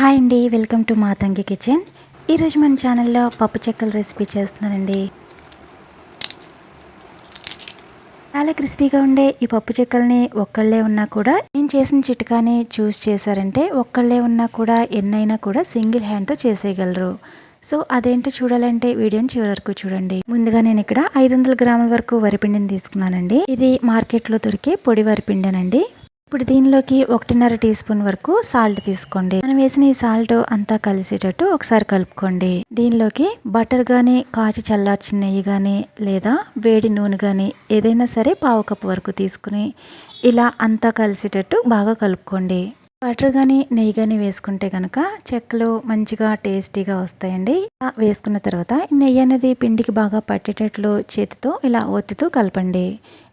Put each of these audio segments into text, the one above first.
Hi అండి welcome to Matangi kitchen. ఈరోజు మన ఛానల్లో పప్పు చెక్కల రెసిపీ చేస్తున్నానండి. చాలా క్రిస్పీగా ఉండే ఈ పప్పు చెక్కల్ని ఒక్కళ్ళే ఉన్నా కూడా నేను చేసిన చిట్కాని చూస్ చేశారంటే ఒక్కళ్ళే ఉన్నా కూడా ఎన్నైనా కూడా సింగిల్ హ్యాండ్తో చేసేయగలరు. సో అదేంటో చూడాలంటే వీడియోని చివరి వరకు చూడండి. ముందుగా నేను ఇక్కడ ఐదు వందల గ్రాముల వరకు వరిపిండిని తీసుకున్నానండి. ఇది మార్కెట్లో దొరికే పొడి వరిపిండేనండి. ఇప్పుడు దీనిలోకి ఒకటిన్నర టీ స్పూన్ వరకు సాల్ట్ తీసుకోండి. మనం వేసిన ఈ సాల్ట్ అంతా కలిసేటట్టు ఒకసారి కలుపుకోండి. దీనిలోకి బటర్ గాని కాచి చల్లార్చిన నెయ్యి కానీ లేదా వేడి నూనె కానీ ఏదైనా సరే పావు కప్పు వరకు తీసుకుని ఇలా అంతా కలిసేటట్టు బాగా కలుపుకోండి. బటర్ కానీ నెయ్యి కానీ వేసుకుంటే కనుక చెక్కలు మంచిగా టేస్టీగా వస్తాయండి. వేసుకున్న తర్వాత నెయ్యి అనేది పిండికి బాగా పట్టేటట్లు చేతితో ఇలా ఒత్తితో కలపండి.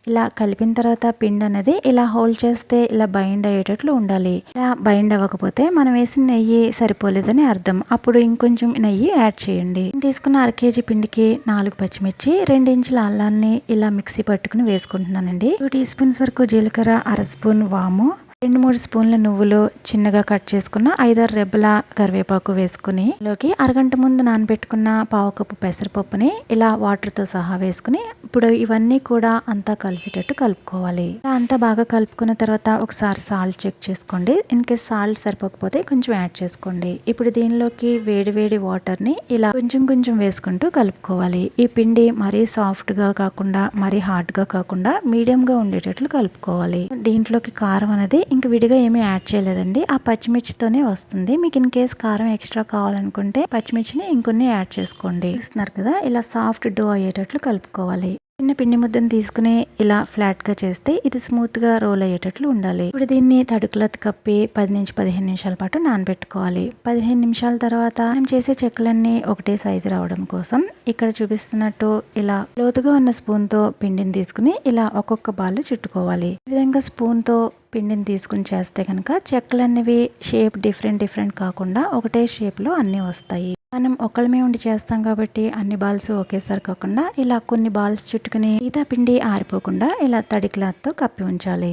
ఇలా కలిపిన తర్వాత పిండి అనేది ఇలా హోల్డ్ చేస్తే ఇలా బైండ్ అయ్యేటట్లు ఉండాలి. ఇలా బైండ్ అవ్వకపోతే మనం వేసిన నెయ్యి సరిపోలేదని అర్థం. అప్పుడు ఇంకొంచెం నెయ్యి యాడ్ చేయండి. తీసుకున్న అర కేజీ పిండికి నాలుగు పచ్చిమిర్చి రెండు ఇంచుల అల్లాన్ని ఇలా మిక్సీ పట్టుకుని వేసుకుంటున్నానండి. టూ టీ స్పూన్స్ వరకు జీలకర్ర అర స్పూన్ వాము రెండు మూడు స్పూన్ల నువ్వులు చిన్నగా కట్ చేసుకున్న ఐదారు రెబ్బల కరివేపాకు వేసుకుని లోకి అరగంట ముందు నానబెట్టుకున్న పావు కప్పు పెసరపప్పుని ఇలా వాటర్తో సహా వేసుకుని ఇప్పుడు ఇవన్నీ కూడా అంతా కలిసేటట్టు కలుపుకోవాలి. ఇలా అంతా బాగా కలుపుకున్న తర్వాత ఒకసారి సాల్ట్ చెక్ చేసుకోండి. ఇన్ కేస్ సాల్ట్ సరిపోకపోతే కొంచెం యాడ్ చేసుకోండి. ఇప్పుడు దీనిలోకి వేడి వేడి వాటర్ని ఇలా కొంచెం కొంచెం వేసుకుంటూ కలుపుకోవాలి. ఈ పిండి మరీ సాఫ్ట్గా కాకుండా మరీ హార్డ్గా కాకుండా మీడియంగా ఉండేటట్లు కలుపుకోవాలి. దీంట్లోకి కారం అనేది ఇంక విడిగా ఏమీ యాడ్ చేయలేదండి. ఆ పచ్చిమిర్చితోనే వస్తుంది. మీకు ఇన్ కేస్ కారం ఎక్స్ట్రా కావాలనుకుంటే పచ్చిమిర్చిని ఇంకొన్ని యాడ్ చేసుకోండి. చూస్తున్నారు కదా ఇలా సాఫ్ట్ డో అయ్యేటట్లు కలుపుకోవాలి. చిన్న పిండి ముద్దను తీసుకుని ఇలా ఫ్లాట్గా చేస్తే ఇది స్మూత్గా రోల్ అయ్యేటట్లు ఉండాలి. ఇప్పుడు దీన్ని తడుకులత్ కప్పి పది నుంచి పదిహేను నిమిషాల పాటు నానబెట్టుకోవాలి. పదిహేను నిమిషాల తర్వాత మనం చేసే చెక్కలన్నీ ఒకటే సైజు రావడం కోసం ఇక్కడ చూపిస్తున్నట్టు ఇలా లోతుగా ఉన్న స్పూన్తో పిండిని తీసుకుని ఇలా ఒక్కొక్క బాల్ చుట్టుకోవాలి. ఈ విధంగా స్పూన్తో పిండిని తీసుకుని చేస్తే కనుక చెక్కలు అనేవి షేప్ డిఫరెంట్ డిఫరెంట్ కాకుండా ఒకటే షేప్లో అన్ని వస్తాయి. మనం ఒకళ్ళమే ఉండి చేస్తాం కాబట్టి అన్ని బాల్స్ ఒకేసారి కాకుండా ఇలా కొన్ని బాల్స్ చుట్టుకుని ఈత పిండి ఆరిపోకుండా ఇలా తడి క్లాత్తో కప్పి ఉంచాలి.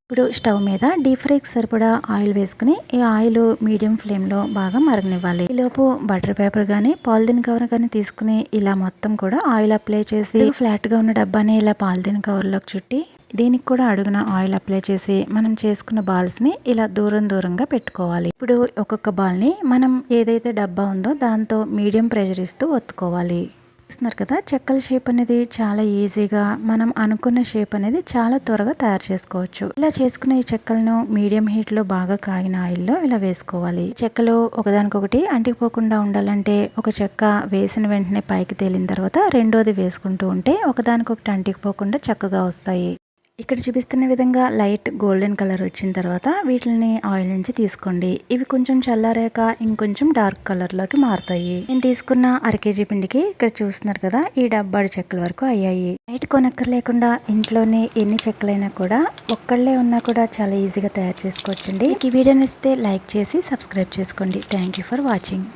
ఇప్పుడు స్టవ్ మీద డీప్ ఫ్రైకి సరిపడా ఆయిల్ వేసుకుని ఈ ఆయిల్ మీడియం ఫ్లేమ్లో బాగా మరగనివ్వాలి. ఈలోపు బటర్ పేపర్ కానీ పాలిథిన్ కవర్ కానీ తీసుకుని ఇలా మొత్తం కూడా ఆయిల్ అప్లై చేసి ఫ్లాట్గా ఉన్న డబ్బాని ఇలా పాలిథిన్ కవర్లోకి చుట్టి దీనికి కూడా అడుగున ఆయిల్ అప్లై చేసి మనం చేసుకున్న బాల్స్ని ఇలా దూరం దూరంగా పెట్టుకోవాలి. ఇప్పుడు ఒక్కొక్క బాల్ని మనం ఏదైతే డబ్బా ఉందో దాంతో మీడియం ప్రెషర్ ఇస్తూ ఒత్తుకోవాలి. చూస్తున్నారు కదా చెక్కల షేప్ అనేది చాలా ఈజీగా మనం అనుకున్న షేప్ అనేది చాలా త్వరగా తయారు చేసుకోవచ్చు. ఇలా చేసుకున్న ఈ చెక్కలను మీడియం హీట్లో బాగా కాగిన ఆయిల్లో ఇలా వేసుకోవాలి. చెక్కలు ఒకదానికొకటి అంటిపోకుండా ఉండాలంటే ఒక చెక్క వేసిన వెంటనే పైకి తేలిన తర్వాత రెండోది వేసుకుంటూ ఉంటే ఒకదానికొకటి అంటికిపోకుండా చక్కగా వస్తాయి. ఇక్కడ చూపిస్తున్న విధంగా లైట్ గోల్డెన్ కలర్ వచ్చిన తర్వాత వీటిని ఆయిల్ నుంచి తీసుకోండి. ఇవి కొంచెం చల్లారాక ఇంకొంచెం డార్క్ కలర్లోకి మారుతాయి. నేను తీసుకున్న అర కేజీ పిండికి ఇక్కడ చూస్తున్నారు కదా ఈ డబ్బాడు చెక్కల వరకు అయ్యాయి. బయట కొనక్కర్లేకుండా ఇంట్లోనే ఎన్ని చెక్కలైనా కూడా ఒక్కళ్ళే ఉన్నా కూడా చాలా ఈజీగా తయారు చేసుకోవచ్చండి. ఈ వీడియో నచ్చితే లైక్ చేసి సబ్స్క్రైబ్ చేసుకోండి. Thank you for watching